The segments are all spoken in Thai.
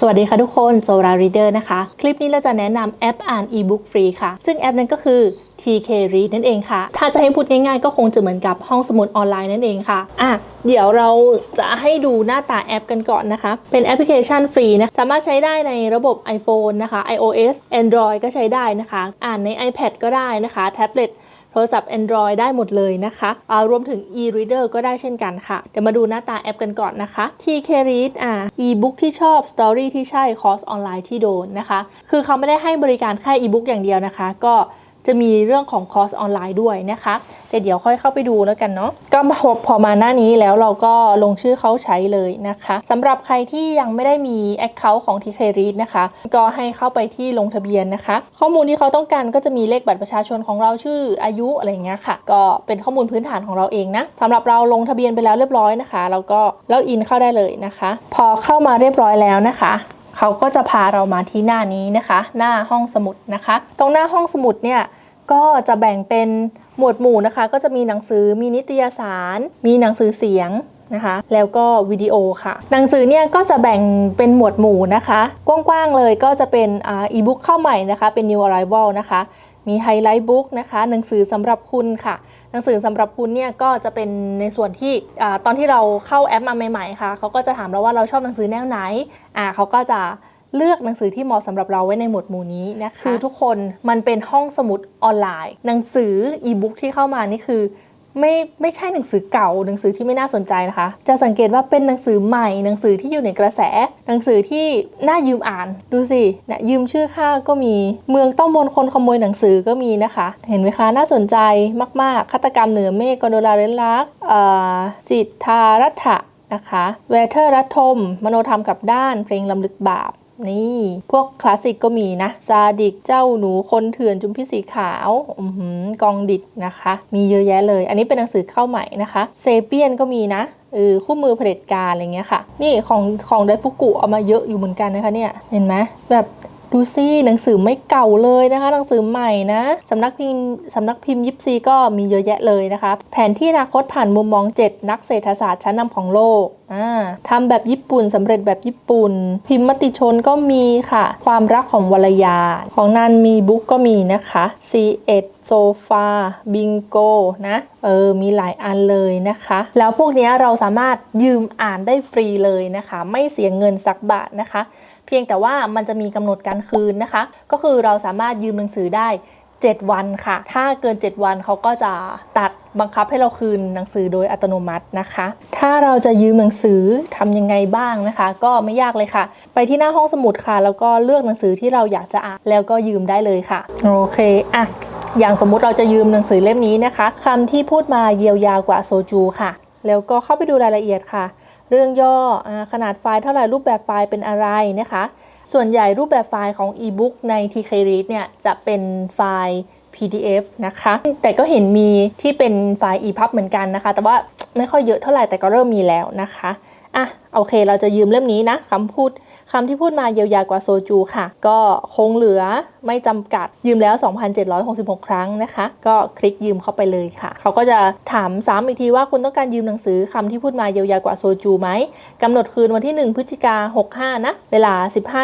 สวัสดีค่ะทุกคนโซรา Reader นะคะ คลิปนี้เราจะแนะนำแอปอ่านอีบุ๊กฟรีค่ะ ซึ่งแอปนั้นก็คือ TK Read นั่นเองค่ะ ถ้าจะให้พูดง่ายๆ ก็คงจะเหมือนกับห้องสมุดออนไลน์นั่นเองค่ะ อะ เดี๋ยวเราจะให้ดูหน้าตาแอปกันก่อนนะคะ เป็นแอปพลิเคชันฟรีนะ สามารถใช้ได้ในระบบ iPhone นะคะ iOS Android ก็ใช้ได้นะคะ อ่านใน iPad ก็ได้นะคะ แท็บเล็ต โทรศัพท์ Android ได้หมดเลยนะคะรวมถึง e-reader ก็ได้เช่นกันค่ะ เดี๋ยวมาดูหน้าตาแอปกันก่อนนะคะ TK Read อ่า e-book ที่ชอบ story ที่ใช่คอร์สออนไลน์ที่โดนนะคะ คือเขาไม่ได้ให้บริการแค่ e-book อย่างเดียวนะคะ ก็ จะมีเรื่องของคอร์สออนไลน์ด้วยนะคะ แต่เดี๋ยวค่อยเข้าไปดูแล้วกันเนาะก็พอพอมาหน้านี้แล้วเราก็ลงชื่อเขาใช้เลยนะคะสำหรับใครที่ยังไม่ได้มี Account ของ TK Read นะคะ ก็ให้เข้าไปที่ลงทะเบียนนะคะ ข้อมูลที่เขาต้องการก็จะมีเลขบัตรประชาชนของเราชื่ออายุอะไรเงี้ยค่ะ ก็เป็นข้อมูลพื้นฐานของเราเองนะสำหรับเราลงทะเบียนไปแล้วเรียบร้อยนะคะ เราก็ล็อกอินเข้าได้เลยนะคะ พอเข้ามาเรียบร้อยแล้วนะคะ เขาก็จะพาเรามาที่หน้านี้นะคะ หน้าห้องสมุดนะคะ ตรงหน้าห้องสมุดเนี่ยก็จะแบ่งเป็นหมวดหมู่นะคะ ก็จะมีหนังสือมีนิตยสาร มีหนังสือเสียง นะคะ แล้วก็วิดีโอค่ะ หนังสือเนี่ยก็จะแบ่งเป็นหมวดหมู่นะคะ กว้างๆเลยก็จะเป็นอ่าอีบุ๊กเข้าใหม่นะคะ เป็น new arrival นะคะ มีไฮไลท์บุ๊กนะคะ หนังสือสำหรับคุณค่ะ หนังสือสำหรับคุณเนี่ยก็จะเป็นในส่วนที่อาตอนที่เราเข้าแอปมาใหม่ ๆ ค่ะเขาก็จะถามเราว่าเราชอบหนังสือแนวไหนอ่าเขาก็จะเลือกหนังสือที่เหมาะสำหรับเราไว้ในหมวดหมู่นี้นะคะคือทุกคนมันเป็นห้องสมุดออนไลน์ หนังสืออีบุ๊กที่เข้ามานี่คือ ไม่ไม่ใช่หนังสือเก่า หนังสือที่ไม่น่าสนใจนะคะ จะสังเกตว่าเป็นหนังสือใหม่ หนังสือที่อยู่ในกระแส หนังสือที่น่ายืมอ่าน ดูสิเนี่ยยืมชื่อข้าก็มี เมืองต้องมนคนขโมยหนังสือก็มีนะคะ เห็นไหมคะน่าสนใจมากๆฆาตกรรมเหนือเมฆกอนโดลาเรนลักเอ่อสิทธารัฐะนะคะเวเทอร์รัตทม มโนธรรมกับด้าน เพลงลำลึกบาป นี่พวกคลาสสิกก็มีนะซาดิกเจ้าหนูคนเถื่อนจุมพิสีขาวอือกองดิดนะคะ มีเยอะแยะเลย อันนี้เป็นหนังสือเข้าใหม่นะคะเซเปียนก็มีนะเออคู่มือเผด็จการอะไรเงี้ยค่ะ นี่ของของไดฟุกุเอามาเยอะอยู่เหมือนกันนะคะเนี่ยเห็นไหมแบบ ดูสิหนังสือไม่เก่าเลยนะคะ หนังสือใหม่นะสำนักพิมพ์สำนักพิมพ์ยิปซีก็มีเยอะแยะเลยนะคะ แผนที่อนาคตผ่านมุมมอง 7 นักเศรษฐศาสตร์ชั้นนำของโลกทำแบบญี่ปุ่นสำเร็จแบบญี่ปุ่น พิมพ์มติชนก็มีค่ะ ความรักของวรยา ของนันมีบุ๊กก็มีนะคะ C1 โซฟาบิงโกนะเออมีหลายอันเลยนะคะ แล้วพวกนี้เราสามารถยืมอ่านได้ฟรีเลยนะคะ ไม่เสียเงินสักบาทนะคะ เพียงแต่ว่ามันจะมีกำหนดการคืนนะคะ ก็คือเราสามารถยืมหนังสือได้ 7 วันค่ะ ถ้าเกิน 7 วันเขาก็จะตัดบังคับให้เราคืนหนังสือโดยอัตโนมัตินะคะ ถ้าเราจะยืมหนังสือทำยังไงบ้างนะคะ ก็ไม่ยากเลยค่ะ ไปที่หน้าห้องสมุดค่ะ แล้วก็เลือกหนังสือที่เราอยากจะอ่านแล้วก็ยืมได้เลยค่ะ โอเคอะ อย่างสมมุติเราจะยืมหนังสือเล่มนี้นะคะคำที่พูดมาเยียวยากว่าโซจูค่ะ แล้วก็เข้าไปดูรายละเอียดค่ะ เรื่องย่อขนาดไฟล์เท่าไหร่รูปแบบไฟล์เป็นอะไรนะคะ ส่วนใหญ่รูปแบบไฟล์ของ e-book ใน TK Read เนี่ยจะเป็นไฟล์ PDF นะคะ แต่ก็เห็นมีที่เป็นไฟล์ EPUB เหมือนกันนะคะ แต่ว่า ไม่ค่อยเยอะเท่าไหร่แต่ก็เริ่มมีแล้วนะคะอะโอเค เราจะยืมเล่มนี้นะคำพูดคำที่พูดมาเยียวยากว่าโซจูค่ะ ก็คงเหลือไม่จำกัดยืมแล้ว 2,766 ครั้งนะคะ ก็คลิกยืมเข้าไปเลยค่ะ เขาก็จะถามซ้ำอีกทีว่าคุณต้องการยืมหนังสือคำที่พูดมาเยียวยากว่าโซจูไหมกำหนดคืนวันที่ 1 พฤศจิกา65 นะ เวลา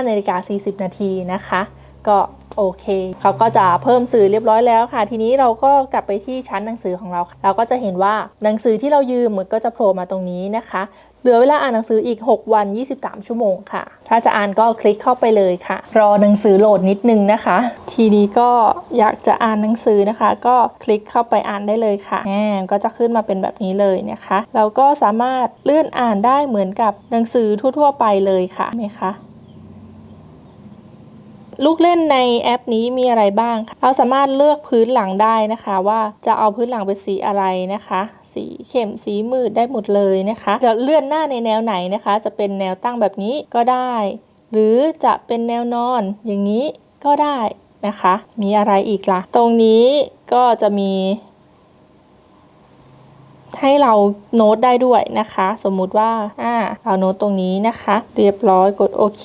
15นาฬิกา40 นาทีนะคะ ก็ โอเค เขาก็จะเพิ่มสื่อเรียบร้อยแล้วค่ะ ทีนี้เราก็กลับไปที่ชั้นหนังสือของเรา เราก็จะเห็นว่าหนังสือที่เรายืมมันก็จะโผล่มาตรงนี้นะคะ เหลือเวลาอ่านหนังสืออีก 6 วัน 23 ชั่วโมงค่ะ ถ้าจะอ่านก็คลิกเข้าไปเลยค่ะ รอหนังสือโหลดนิดนึงนะคะ ทีนี้ก็อยากจะอ่านหนังสือนะคะ ก็คลิกเข้าไปอ่านได้เลยค่ะแหมก็จะขึ้นมาเป็นแบบนี้เลยนะคะ เราก็สามารถเลื่อนอ่านได้เหมือนกับหนังสือทั่ว ๆ ไปเลยค่ะไหมคะ ลูกเล่นในแอปนี้มีอะไรบ้างคะเราสามารถเลือกพื้นหลังได้นะคะ ว่าจะเอาพื้นหลังเป็นสีอะไรนะคะ สีเข้มสีมืดได้หมดเลยนะคะ จะเลื่อนหน้าในแนวไหนนะคะ จะเป็นแนวตั้งแบบนี้ก็ได้ หรือจะเป็นแนวนอนอย่างนี้ก็ได้นะคะ มีอะไรอีกละ่ะ ตรงนี้ก็จะมีให้เราโน้ตได้ด้วยนะคะ สมมุติว่าอ่าเอาโน้ตตรงนี้นะคะ เรียบร้อยกดโอเค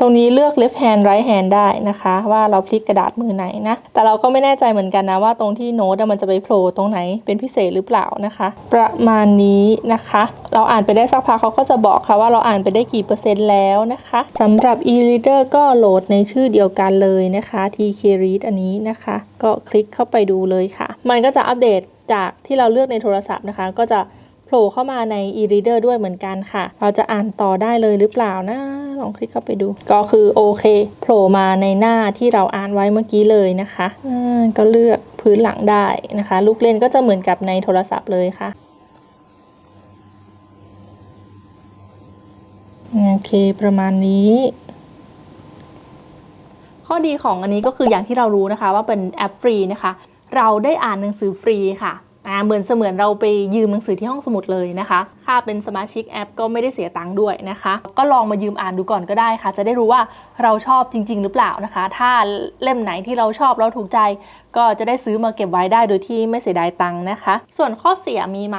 ตรงนี้เลือก left hand right hand ได้นะคะ ว่าเราพลิกกระดาษมือไหนนะ แต่เราก็ไม่แน่ใจเหมือนกันนะว่าตรงที่โน้ตมันจะไปโผล่ตรงไหนเป็นพิเศษหรือเปล่านะคะ ประมาณนี้นะคะ เราอ่านไปได้สักพักเขาก็จะบอกค่ะว่าเราอ่านไปได้กี่เปอร์เซ็นต์แล้วนะคะสำหรับ e-reader ก็โหลดในชื่อเดียวกันเลยนะคะ tk read อันนี้นะคะ ก็คลิกเข้าไปดูเลยค่ะ มันก็จะอัปเดตจากที่เราเลือกในโทรศัพท์นะคะ ก็จะ โผล่เข้ามาใน e-reader ด้วยเหมือนกันค่ะ เราจะอ่านต่อได้เลยหรือเปล่านะลองคลิกเข้าไปดู ก็คือโอเคโผล่มาในหน้าที่เราอ่านไว้เมื่อกี้เลยนะคะก็เลือกพื้นหลังได้นะคะ ลูกเล่นก็จะเหมือนกับในโทรศัพท์เลยค่ะโอเคประมาณนี้ข้อดีของอันนี้ก็คืออย่างที่เรารู้นะคะว่าเป็นแอปฟรีนะคะ เราได้อ่านหนังสือฟรีค่ะ อ่าเหมือนเสมือนเราไปยืมหนังสือที่ห้องสมุดเลยนะคะ ค่าเป็นสมาชิกแอปก็ไม่ได้เสียตังค์ด้วยนะคะ ก็ลองมายืมอ่านดูก่อนก็ได้ค่ะ จะได้รู้ว่าเราชอบจริง ๆ หรือเปล่านะคะ ถ้าเล่มไหนที่เราชอบเราถูกใจ ก็จะได้ซื้อมาเก็บไว้ได้โดยที่ไม่เสียดายตังค์นะคะ ส่วนข้อเสียมีไหม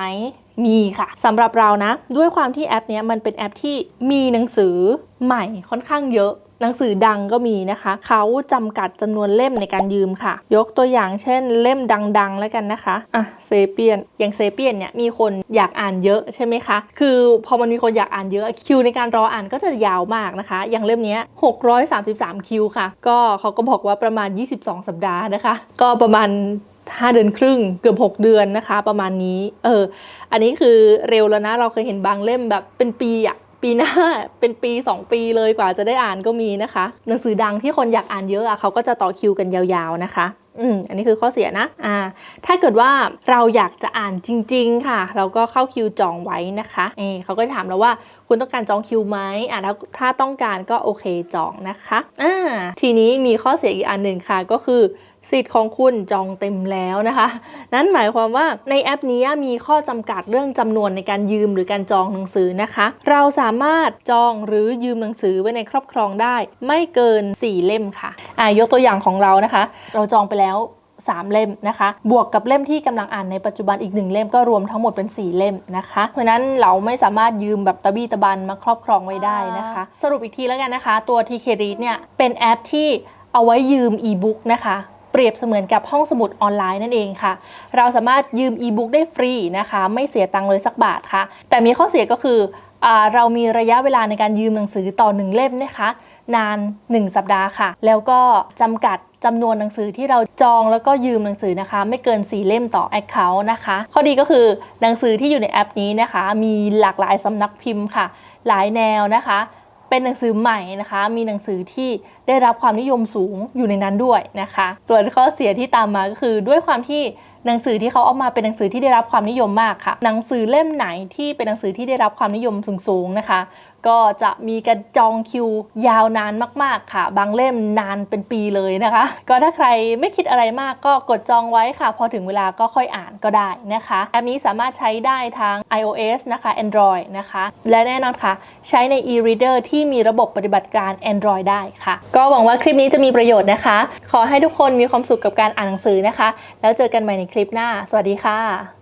มีค่ะสำหรับเรานะ ด้วยความที่แอปนี้มันเป็นแอปที่มีหนังสือใหม่ค่อนข้างเยอะ หนังสือดังก็มีนะคะ เขาจำกัดจำนวนเล่มในการยืมค่ะ ยกตัวอย่างเช่นเล่มดังๆ แล้วกันนะคะอะเซเปียนอย่างเซเปียนเนี่ยมีคนอยากอ่านเยอะใช่ไหมคะ คือพอมันมีคนอยากอ่านเยอะคิวในการรออ่านก็จะยาวมากนะคะ อย่างเล่มนี้ย633 คิวค่ะ ก็เขาก็บอกว่าประมาณ 22 สัปดาห์นะคะ ก็ประมาณ5เดือนครึ่งเกือบ 6 เดือนนะคะ ประมาณนี้ เออ อันนี้คือเร็วแล้วนะ เราเคยเห็นบางเล่มแบบเป็นปีอะ ปีหน้าเป็นปี 2 ปีเลยกว่าจะได้อ่านก็มีนะคะ หนังสือดังที่คนอยากอ่านเยอะอะเขาก็จะต่อคิวกันยาวๆนะคะอืมอันนี้คือข้อเสียนะอ่าถ้าเกิดว่าเราอยากจะอ่านจริง ๆ ค่ะ เราก็เข้าคิวจองไว้นะคะเอเขาก็ถามเราว่าคุณต้องการจองคิวไหมอ่าถ้าถ้าต้องการก็โอเคจองนะคะอ่าทีนี้มีข้อเสียอีกอันหนึ่งค่ะก็คือ สิทธิ์ของคุณจองเต็มแล้วนะคะ นั่นหมายความว่าในแอปนี้มีข้อจำกัดเรื่องจำนวนในการยืมหรือการจองหนังสือนะคะ เราสามารถจองหรือยืมหนังสือไว้ในครอบครองได้ ไม่เกิน 4 เล่มค่ะอ่ายกตัวอย่างของเรานะคะ เราจองไปแล้ว3 เล่มนะคะ บวกกับเล่มที่กำลังอ่านในปัจจุบันอีก 1 เล่มก็รวมทั้งหมดเป็น 4 เล่มนะคะ เพราะฉะนั้นเราไม่สามารถยืมแบบตะบี้ตะบันมาครอบครองไว้ได้นะคะ สรุปอีกทีแล้วกันนะคะ ตัว TK Read เนี่ยเป็นแอปที่เอาไว้ยืมอีบุ๊กนะคะ เปรียบเสมือนกับห้องสมุดออนไลน์นั่นเองค่ะ เราสามารถยืมอีบุ๊กได้ฟรีนะคะ ไม่เสียตังค์เลยสักบาทค่ะ แต่มีข้อเสียก็คืออเรามีระยะเวลาในการยืมหนังสือต่อหนึ่งเล่มนะคะ นาน 1 สัปดาห์ค่ะ แล้วก็จำกัดจำนวนหนังสือที่เราจองแล้วก็ยืมหนังสือนะคะ ไม่เกิน 4 เล่มต่อ Account นะคะ ข้อดีก็คือหนังสือที่อยู่ในแอปนี้นะคะ มีหลากหลายสำนักพิมพ์ค่ะ หลายแนวนะคะ เป็นหนังสือใหม่นะคะ มีหนังสือที่ได้รับความนิยมสูงอยู่ในนั้นด้วยนะคะ ส่วนข้อเสียที่ตามมาก็คือด้วยความที่หนังสือที่เขาเอามาเป็นหนังสือที่ได้รับความนิยมมากค่ะ หนังสือเล่มไหนที่เป็นหนังสือที่ได้รับความนิยมสูงๆนะคะก็จะมีการจองคิวยาวนานมากๆค่ะ บางเล่มนานเป็นปีเลยนะคะ ก็ถ้าใครไม่คิดอะไรมากก็กดจองไว้ค่ะ พอถึงเวลาก็ค่อยอ่านก็ได้นะคะแอปนี้สามารถใช้ได้ทาง iOS นะคะ Android นะคะ และแน่นอนค่ะ ใช้ใน e-reader ที่มีระบบปฏิบัติการ Android ได้ค่ะ ก็หวังว่าคลิปนี้จะมีประโยชน์นะคะ ขอให้ทุกคนมีความสุขกับการอ่านหนังสือนะคะ แล้วเจอกันใหม่ในคลิปหน้า สวัสดีค่ะ